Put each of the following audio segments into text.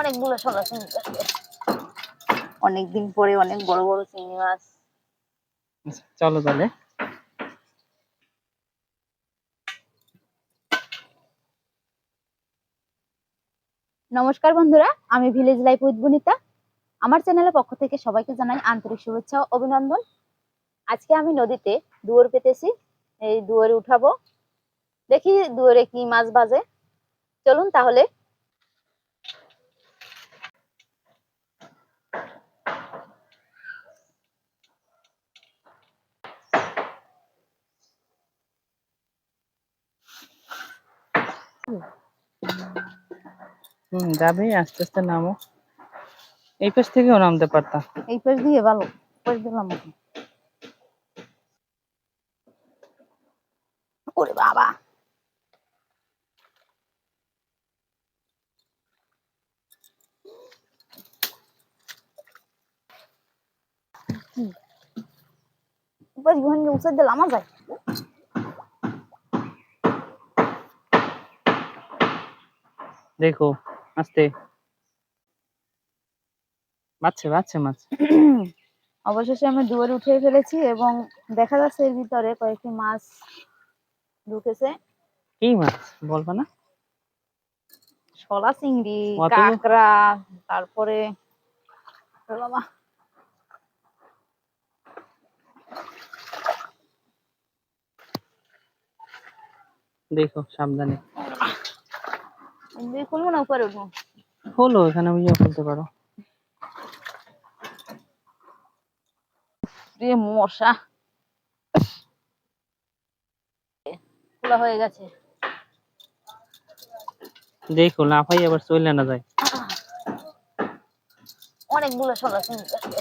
অনেকগুলো শোলা চিংড়ি অনেকদিন পরে অনেক বড় বড় চিংড়ি মাছ চলো তাহলে। নমস্কার বন্ধুরা আমি ভিলেজ লাইফ উইথ বনিতা আমার চ্যানেলের পক্ষ থেকে সবাইকে জানাই আন্তরিক শুভেচ্ছা ও অভিনন্দন। আজকে আমি নদীতে দুয়ার পেতেছি এই দুয়ারে উঠাবো। দেখি দুয়ারে কি মাছ বাজে চলুন তাহলে হুম, যাবে আস্তে আস্তে নামো। এই পাশ থেকেও নামতে পারতাম। এই পাশ দিয়ে ভালো পাশ দিলাম এখন। ওরে বাবা। পাশ ঘন উঠে দিলাম আমার যায়। দেখো আস্তে। বাচ্চা বাচ্চা মাছ অবশেষে আমি দুয়ারে উঠে ফেলেছি এবং দেখা যাচ্ছে এর ভিতরে কয়েকটি মাছ ঢুকেছে। কি মাছ? বলবা না। শলা চিংড়ি কাঁকড়া তারপরে বাবা দেখো সাবধানে। খুলবো না উপরে উঠবো। হলো এখানে বুঝিয়ে ফেলতে পারো। রে মশা। খোলা হয়ে গেছে। দেখো লাফাই আবার চলে না যায়। অনেকগুলো চিংড়ি আসছে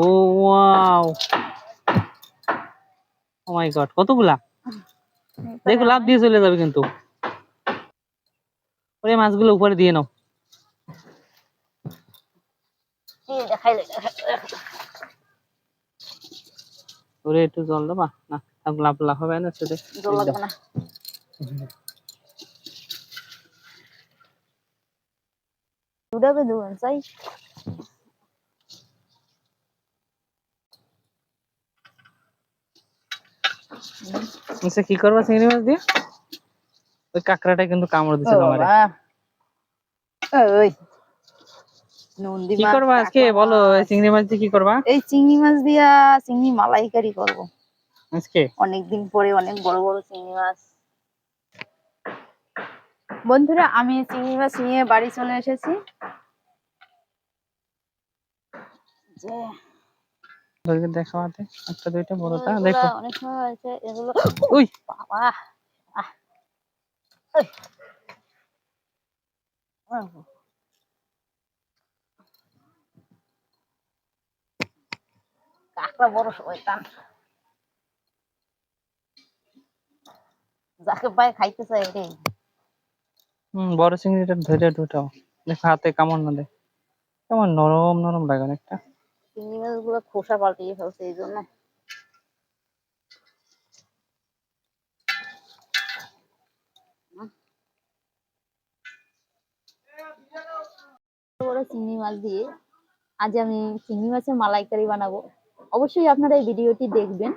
ও ওয়াও। ও মাই গড কতগুলা? দেখো লাভ দিয়ে চলে যাবে কিন্তু। ওই মাছগুলো উপরে দিয়ে নাও। ওরে একটু জল দেবা? না লাভ লাভ হবে না সেটা জল লাগবে না। দুটাকে দেবেন চাই। কি করবা চিংড়ি মাছ দিয়ে? ওই কাঁকড়াটা কিন্তু কামড় বাবা। ওই নন্দী কি করবা আজকে? বলো চিংড়ি মাছ দিয়ে কি করবা? এই চিংড়ি মাছ দিয়া চিংড়ি মালাইকারি করব। আজকে? অনেকদিন পরে অনেক বড় বড় চিংড়ি মাছ। বন্ধুরা আমি চিংড়ি মাছ নিয়ে বাড়ি চলে এসেছি। যে দেখো হাতে। একটা দুইটা বড়টা দেখো। অনেক সময় হয়েছে এগুলো উই! বাবা। কাঁকড়া বড় শয়তান যাকে পায় খাইতে চাই রে হুম বড় চিংড়িটা ধরে ঢুটাও দেখো হাতে কামড় না দেয় কেমন নরম নরম লাগে অনেকটা। চিংড়ি মাছগুলো খোসা পাল্টিয়ে ফেলছে এই জন্য। বড় চিংড়ি মাছ দিয়ে। আজ আমি চিংড়ি মাছের মালাইকারি বানাবো। অবশ্যই আপনারা এই ভিডিওটি দেখবেন।